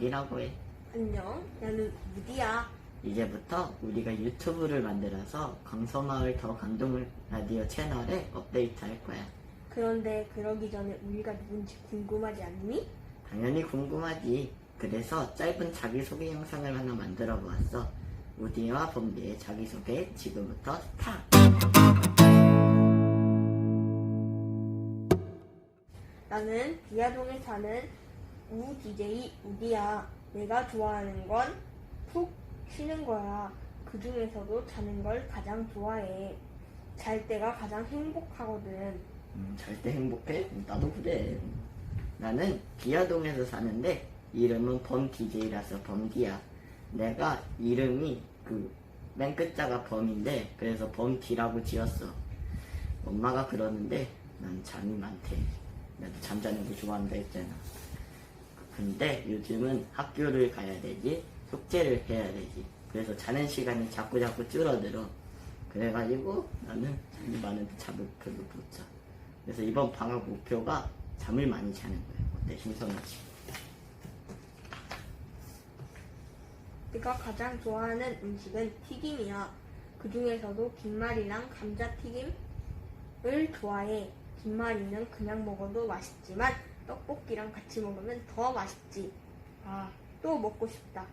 범디라고 해. 안녕, 나는 무디야. 이제부터 우리가 유튜브를 만들어서 강서마을 더 감동 라디오 채널에 업데이트 할 거야. 그런데 그러기 전에 우리가 누군지 궁금하지 않니? 당연히 궁금하지. 그래서 짧은 자기소개 영상을 하나 만들어 보았어. 우디와 범디의 자기소개 지금부터 스타트! 나는 비아동에 사는 우 DJ 우디야. 내가 좋아하는 건 푹 쉬는 거야. 그 중에서도 자는 걸 가장 좋아해. 잘 때가 가장 행복하거든. 음, 잘때 행복해? 음, 나도 그래. 나는 비아동에서 사는데 이름은 범DJ라서 범디야. 내가 이름이 그 맨 끝자가 범인데 그래서 범디라고 지었어. 엄마가 그러는데 난 잠이 많대. 나도 잠자는 거 좋아한다 했잖아. 근데 요즘은 학교를 가야 되지, 숙제를 해야 되지. 그래서 자는 시간이 자꾸 자꾸 줄어들어. 그래가지고 나는 잠이 많은데 잠을 별로 못 자. 그래서 이번 방학 목표가 잠을 많이 자는 거야. 어때? 신선하지? 내가 가장 좋아하는 음식은 튀김이야. 그 중에서도 김말이랑 감자튀김을 좋아해. 김말이는 그냥 먹어도 맛있지만 떡볶이랑 같이 먹으면 더 맛있지. 아, 또 먹고 싶다.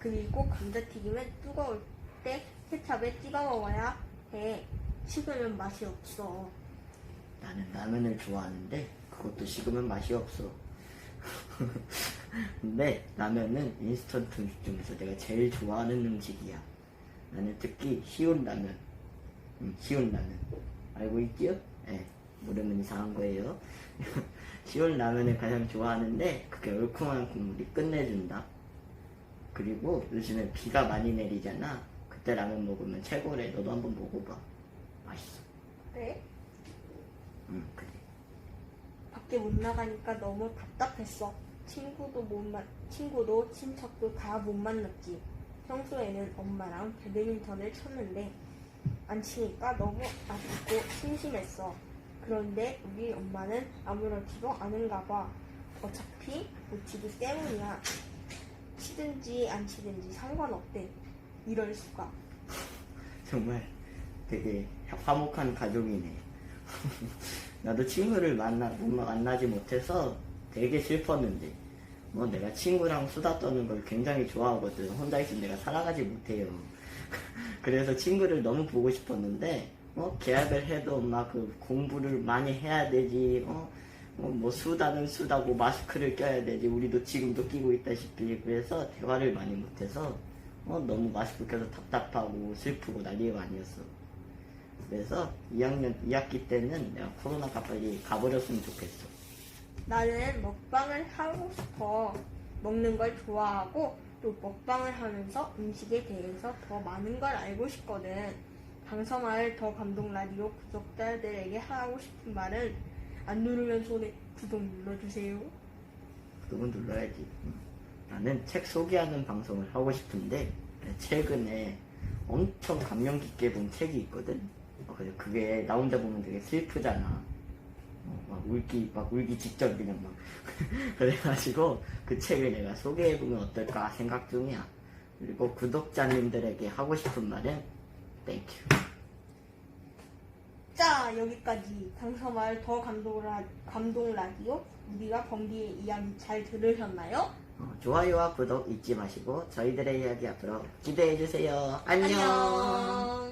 그리고 감자튀김은 뜨거울 때 케찹에 찍어 먹어야 해. 식으면 맛이 없어. 나는 라면을 좋아하는데 그것도 식으면 맛이 없어. 근데 라면은 인스턴트 음식 중에서 내가 제일 좋아하는 음식이야. 나는 특히 쉬운 라면. 음, 쉬운 라면. 알고 있지요? 예. 모르면 이상한 거예요. 쉬운 라면을 가장 좋아하는데 그게 얼큰한 국물이 끝내준다. 그리고 요즘에 비가 많이 내리잖아. 그때 라면 먹으면 최고래. 너도 한번 먹어봐. 맛있어. 그래? 응, 그래. 밖에 못 나가니까 너무 답답했어. 친구도 못 만, 친구도 친척도 다 못 만났지. 평소에는 엄마랑 배드민턴을 쳤는데 안 치니까 너무 아쉽고 심심했어. 그런데 우리 엄마는 아무렇지도 않은가 봐. 어차피 못 치기 때문이야. 치든지 안 치든지 상관없대. 이럴 수가. 정말 되게 화목한 가족이네. 나도 친구를 만나, 못 만나지 못해서 되게 슬펐는데, 뭐 내가 친구랑 수다 떠는 걸 굉장히 좋아하거든. 혼자 있으면 내가 살아가지 못해요. 그래서 친구를 너무 보고 싶었는데, 뭐 계약을 해도 막 그 공부를 많이 해야 되지, 어? 어, 뭐 수다는 수다고 마스크를 껴야 되지. 우리도 지금도 끼고 있다시피. 그래서 대화를 많이 못해서, 어, 너무 마스크 껴서 답답하고 슬프고 난리가 아니었어. 그래서 2학년 2학기 때는 내가 코로나가 빨리 가버렸으면 좋겠어. 나는 먹방을 하고 싶어. 먹는 걸 좋아하고 또 먹방을 하면서 음식에 대해서 더 많은 걸 알고 싶거든. 방송할 더 감동 라디오 구독자들에게 하고 싶은 말은 안 누르면 손에 구독 눌러주세요. 그건 눌러야지. 응. 나는 책 소개하는 방송을 하고 싶은데 최근에 엄청 감명 깊게 본 책이 있거든. 어, 그게 나 혼자 보면 되게 슬프잖아. 어, 막 울기 막 울기 그냥 막 그래가지고 그 책을 내가 소개해보면 어떨까 생각 중이야. 그리고 구독자님들에게 하고 싶은 말은 땡큐. 자 여기까지 강서마을 더 감동, 라, 감동 라디오 우리가 범디의 이야기 잘 들으셨나요? 어, 좋아요와 구독 잊지 마시고 저희들의 이야기 앞으로 기대해 주세요. 안녕. 안녕.